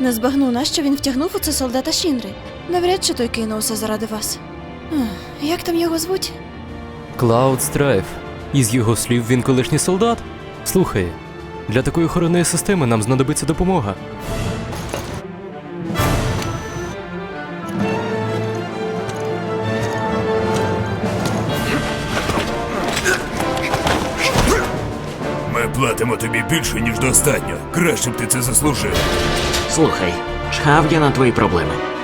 Не збагну, нащо він втягнув у це солдата Шінри. Навряд чи той кинувся заради вас. Ех, Як там його звуть? Клауд Страйф. Із його слів він колишній солдат. Слухай, для такої охоронної системи нам знадобиться допомога. Ми платимо тобі більше, ніж достатньо. Краще б ти це заслужив. Слухай, чхав я на твої проблеми.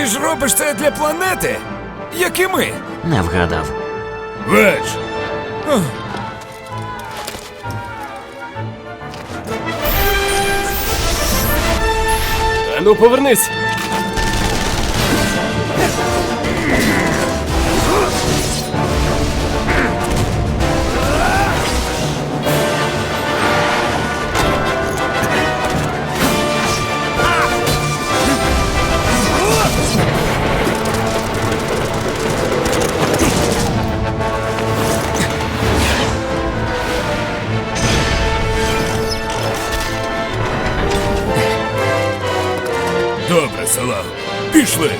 Ти ж робиш це для планети, як і ми. Не вгадав. Ведж! ну повернись! Добре, салагу. Пішли.